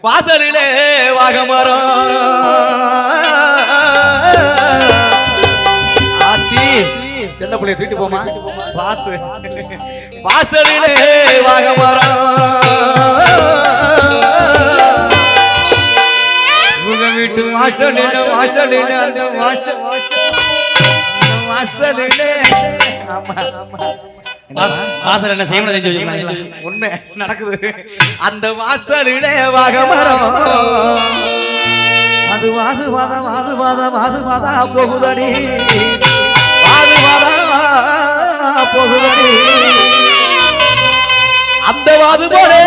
வாசலிலே வாகமரம். ஆத்தி செல்ல பிள்ளைய தூக்கிட்டு போமா? பார்த்து. வாசலிலே வாகமரம். உங்க வீட்டு வாசலில வாசலில அந்த வாச அந்த ஆமா ஆமா. வாசல் என்ன செய்யணும் செஞ்சு வச்சுக்கலாம் உண்மை நடக்குது. அந்த வாசலிலே வாகமரம் அது வாது வாத வாது வாத வாது வாதா போகுதடி. வாது வாதா போகுதடி. அந்த வாது போலே.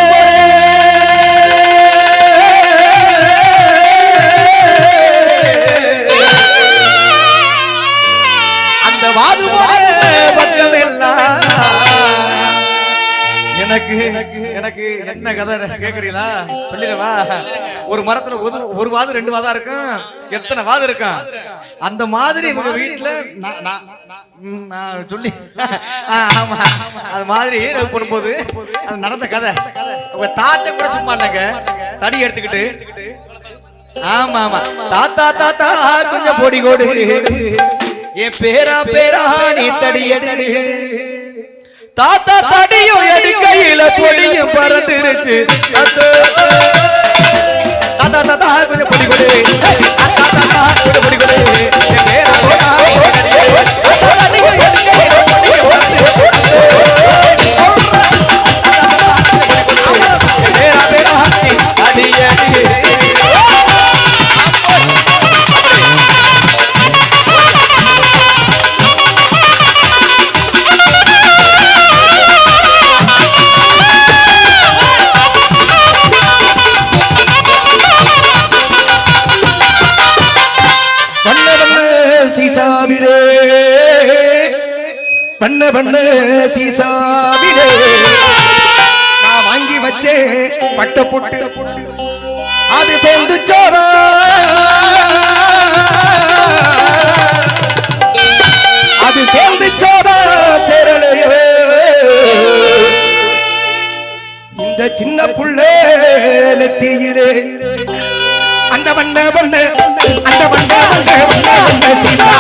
அந்த வாது போலே. எனக்கு எனக்கு என்ன கதை கேக்குறீங்களா? சொல்லிடவா? ஒரு மரத்துல ஒரு ஒரு வாது ரெண்டு வாதா இருக்கும். எத்தனை வாது இருக்கும்? அந்த மாதிரி உங்க வீட்டுல நான் சொல்லி ஆமா. அது மாதிரி லவ் பண்ணும்போது அது நடந்த கதை. உங்க தாத்தா கூட சும்மா இல்லைங்க. தடி எடுத்துக்கிட்டு. ஆமா ஆமா. தாத்தா தாத்தா கொஞ்சம் பொடி கோடு. என் பேரா பேரா நீ தடி எடு. தாத்தா தடியும் எடுக்கையில பொடியும் பறந்துருச்சு. பண்ண பண்ண சீசாவிலே நான் வாங்கி வச்சே பட்ட பொட்டு. அது சேர்ந்து சோதா. அது சேர்ந்து சோதா சேரலையே. இந்த சின்ன புள்ளே நெத்தியிலே. அந்த வண்ண வண்ண அந்த வண்ண வண்ண வண்ண வண்ண சீசா.